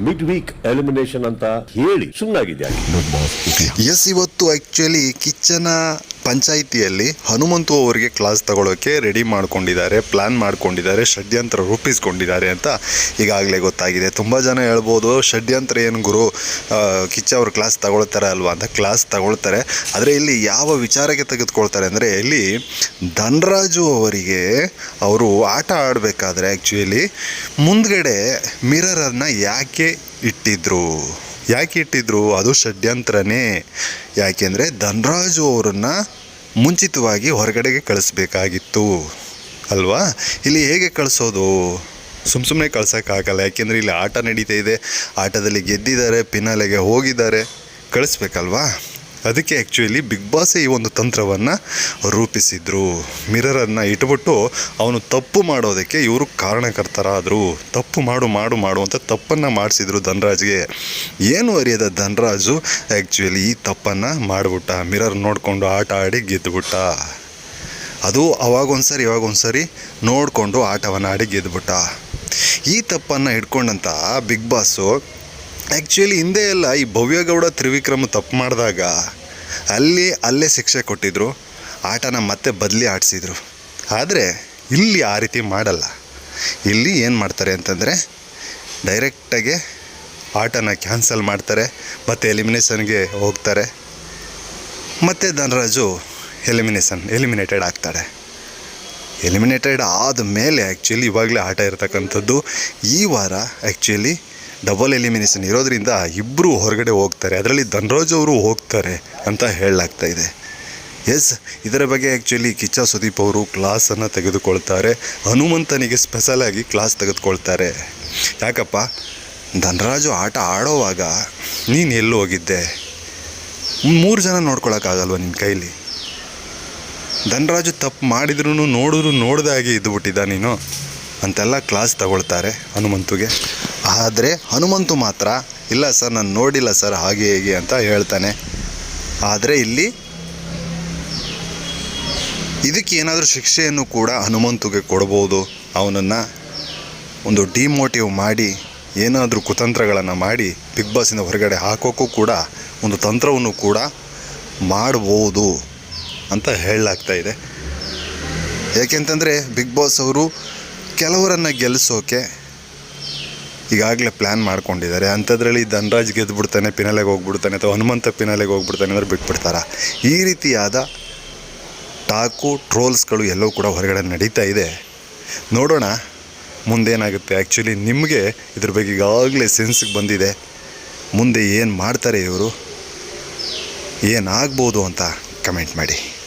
Mid weak elimination ಅಂತ ಹೇಳಿ ಸುಮ್ಮನಾಗಿದೆ ಎಸ್ ಇವತ್ತು ಆಕ್ಚುಲಿ ಕಿಚ್ಚನ ಪಂಚಾಯಿತಿಯಲ್ಲಿ ಹನುಮಂತು ಅವರಿಗೆ ಕ್ಲಾಸ್ ತಗೊಳ್ಳೋಕೆ ರೆಡಿ ಮಾಡ್ಕೊಂಡಿದ್ದಾರೆ ಪ್ಲ್ಯಾನ್ ಮಾಡ್ಕೊಂಡಿದ್ದಾರೆ, ಷಡ್ಯಂತ್ರ ರೂಪಿಸ್ಕೊಂಡಿದ್ದಾರೆ ಅಂತ ಈಗಾಗಲೇ ಗೊತ್ತಾಗಿದೆ. ತುಂಬ ಜನ ಹೇಳ್ಬೋದು, ಷಡ್ಯಂತ್ರ ಏನು ಗುರು ಕಿಚ್ಚ ಅವರು ಕ್ಲಾಸ್ ತಗೊಳ್ತಾರೆ ಅಲ್ವಾ ಅಂತ ಕ್ಲಾಸ್ ತಗೊಳ್ತಾರೆ. ಆದರೆ ಇಲ್ಲಿ ಯಾವ ವಿಚಾರಕ್ಕೆ ತೆಗೆದುಕೊಳ್ತಾರೆ ಅಂದರೆ ಇಲ್ಲಿ ಧನರಾಜು ಅವರಿಗೆ ಅವರು ಆಟ ಆಡಬೇಕಾದ್ರೆ ಆ್ಯಕ್ಚುಲಿ ಮುಂದ್ಗಡೆ ಮಿರರನ್ನು ಯಾಕೆ ಇಟ್ಟಿದ್ರು? ಯಾಕೆ ಇಟ್ಟಿದ್ರು? ಅದು ಷಡ್ಯಂತ್ರನೇ. ಯಾಕೆಂದರೆ ಧನರಾಜು ಅವರನ್ನು ಮುಂಚಿತವಾಗಿ ಹೊರಗಡೆಗೆ ಕಳಿಸ್ಬೇಕಾಗಿತ್ತು. ಅಲ್ವಾ? ಇಲ್ಲಿ ಹೇಗೆ ಕಳಿಸೋದು? ಸುಮ್ಮ ಸುಮ್ಮನೆ ಕಳ್ಸೋಕ್ಕಾಗಲ್ಲ ಯಾಕೆಂದರೆ ಇಲ್ಲಿ ಆಟ ನಡೀತಾ ಇದೆ. ಆಟದಲ್ಲಿ ಗೆದ್ದಿದ್ದಾರೆ ಪಿನಾಲೆಗೆ ಹೋಗಿದ್ದಾರೆ. ಕಳಿಸ್ಬೇಕಲ್ವಾ? ಅದಕ್ಕೆ ಆ್ಯಕ್ಚುಲಿ ಬಿಗ್ ಬಾಸೇ ಈ ಒಂದು ತಂತ್ರವನ್ನು ರೂಪಿಸಿದ್ರು. ಮಿರರನ್ನು ಇಟ್ಬಿಟ್ಟು ಅವನು ತಪ್ಪು ಮಾಡೋದಕ್ಕೆ ಇವರು ಕಾರಣಕರ್ತರಾದರು. ತಪ್ಪು ಮಾಡು ಮಾಡು ಮಾಡು ಅಂತ ತಪ್ಪನ್ನು ಮಾಡಿಸಿದ್ರು ಧನರಾಜ್ಗೆ. ಏನು ಅರಿಯದ ಧನರಾಜು? ಆ್ಯಕ್ಚುಲಿ ಈ ತಪ್ಪನ್ನು ಮಾಡಿಬಿಟ್ಟ. ಮಿರರ್ ನೋಡಿಕೊಂಡು ಆಟ ಆಡಿ ಗೆದ್ದುಬಿಟ್ಟ ಅದು ಅವಾಗೊಂದ್ಸರಿ, ಇವಾಗೊಂದ್ಸರಿ ನೋಡಿಕೊಂಡು ಆಟವನ್ನು ಆಡಿ ಗೆದ್ದುಬಿಟ್ಟ ಈ ತಪ್ಪನ್ನು ಹಿಡ್ಕೊಂಡಂತ ಬಿಗ್ ಬಾಸು ಆ್ಯಕ್ಚುಲಿ ಹಿಂದೆ ಎಲ್ಲ ಈ ಭವ್ಯಗೌಡ ತ್ರಿವಿಕ್ರಮ್ ತಪ್ಪು ಮಾಡಿದಾಗ ಅಲ್ಲಿ ಅಲ್ಲೇ ಶಿಕ್ಷೆ ಕೊಟ್ಟಿದ್ರು, ಆಟನ ಮತ್ತೆ ಬದಲಿ ಆಡಿಸಿದ್ರು. ಆದರೆ ಇಲ್ಲಿ ಆ ರೀತಿ ಮಾಡಲ್ಲ. ಇಲ್ಲಿ ಏನು ಮಾಡ್ತಾರೆ ಅಂತಂದರೆ ಡೈರೆಕ್ಟಾಗೆ ಆಟನ ಕ್ಯಾನ್ಸಲ್ ಮಾಡ್ತಾರೆ, ಮತ್ತು ಎಲಿಮಿನೇಷನ್ಗೆ ಹೋಗ್ತಾರೆ, ಮತ್ತು ಧನರಾಜು ಎಲಿಮಿನೇಷನ್ ಎಲಿಮಿನೇಟೆಡ್ ಆಗ್ತಾರೆ. ಎಲಿಮಿನೇಟೆಡ್ ಆದ ಮೇಲೆ ಆ್ಯಕ್ಚುಲಿ ಇವಾಗಲೇ ಆಟ ಇರ್ತಕ್ಕಂಥದ್ದು ಈ ವಾರ ಆ್ಯಕ್ಚುಲಿ ಡಬಲ್ ಎಲಿಮಿನೇಷನ್ ಇರೋದ್ರಿಂದ ಇಬ್ಬರು ಹೊರಗಡೆ ಹೋಗ್ತಾರೆ. ಅದರಲ್ಲಿ ಧನ್ರಾಜ್ ಅವರು ಹೋಗ್ತಾರೆ ಅಂತ ಹೇಳಲಾಗ್ತಾ ಇದೆ. ಎಸ್ ಇದರ ಬಗ್ಗೆ ಆ್ಯಕ್ಚುಲಿ ಕಿಚ್ಚ ಸುದೀಪ್ ಅವರು ಕ್ಲಾಸನ್ನು ತೆಗೆದುಕೊಳ್ತಾರೆ. ಹನುಮಂತನಿಗೆ ಸ್ಪೆಷಲಾಗಿ ಕ್ಲಾಸ್ ತೆಗೆದುಕೊಳ್ತಾರೆ. ಯಾಕಪ್ಪ? ಧನರಾಜು ಆಟ ಆಡೋವಾಗ ನೀನು ಎಲ್ಲೂ ಹೋಗಿದ್ದೆ? ಮೂರು ಜನ ನೋಡ್ಕೊಳಕ್ಕಾಗಲ್ವ ನಿನ್ನ ಕೈಲಿ? ಧನರಾಜು ತಪ್ಪು ಮಾಡಿದ್ರೂ ನೋಡಿದ್ರು ನೋಡ್ದಾಗೆ ಇದ್ದುಬಿಟ್ಟಿದ್ದ ನೀನು? ಅಂತೆಲ್ಲ ಕ್ಲಾಸ್ ತಗೊಳ್ತಾರೆ ಹನುಮಂತುಗೆ. ಆದರೆ ಹನುಮಂತು ಮಾತ್ರ, ಇಲ್ಲ ಸರ್, ನಾನು ನೋಡಿಲ್ಲ ಸರ್, ಹಾಗೆ ಹೇಗೆ ಅಂತ ಹೇಳ್ತಾನೆ. ಆದರೆ ಇಲ್ಲಿ ಇದಕ್ಕೆ ಏನಾದರೂ ಶಿಕ್ಷೆಯನ್ನು ಕೂಡ ಹನುಮಂತುಗೆ ಕೊಡ್ಬೋದು. ಅವನನ್ನು ಒಂದು ಡಿಮೋಟಿವ್ ಮಾಡಿ, ಏನಾದರೂ ಕುತಂತ್ರಗಳನ್ನು ಮಾಡಿ, ಬಿಗ್ ಬಾಸಿಂದ ಹೊರಗಡೆ ಹಾಕೋಕ್ಕೂ ಕೂಡ ಒಂದು ತಂತ್ರವನ್ನು ಕೂಡ ಮಾಡ್ಬೋದು ಅಂತ ಹೇಳಲಾಗ್ತಾ ಇದೆ. ಯಾಕೆಂತಂದರೆ ಬಿಗ್ ಬಾಸ್ ಅವರು ಕೆಲವರನ್ನು ಗೆಲ್ಲಿಸೋಕೆ ಈಗಾಗಲೇ ಪ್ಲ್ಯಾನ್ ಮಾಡ್ಕೊಂಡಿದ್ದಾರೆ. ಅಂಥದ್ರಲ್ಲಿ ಧನ್ರಾಜ್ ಗೆದ್ದುಬಿಡ್ತಾನೆ ಪಿನಾಲೆಗೆ ಹೋಗ್ಬಿಡ್ತಾನೆ ಅಥವಾ ಹನುಮಂತ ಪಿನಾಲೆಗೆ ಹೋಗ್ಬಿಡ್ತಾನೆ ಅಂದ್ರೆ ಬಿಟ್ಬಿಡ್ತಾರ. ಈ ರೀತಿಯಾದ ಟಾಕು ಟ್ರೋಲ್ಸ್ಗಳು ಎಲ್ಲವೂ ಕೂಡ ಹೊರಗಡೆ ನಡೀತಾ ಇದೆ. ನೋಡೋಣ ಮುಂದೇನಾಗುತ್ತೆ ಆ್ಯಕ್ಚುಲಿ ನಿಮಗೆ ಇದ್ರ ಬಗ್ಗೆ ಈಗಾಗಲೇ ಸೆನ್ಸಿಗೆ ಬಂದಿದೆ. ಮುಂದೆ ಏನು ಮಾಡ್ತಾರೆ ಇವರು? ಏನಾಗ್ಬೋದು ಅಂತ ಕಮೆಂಟ್ ಮಾಡಿ.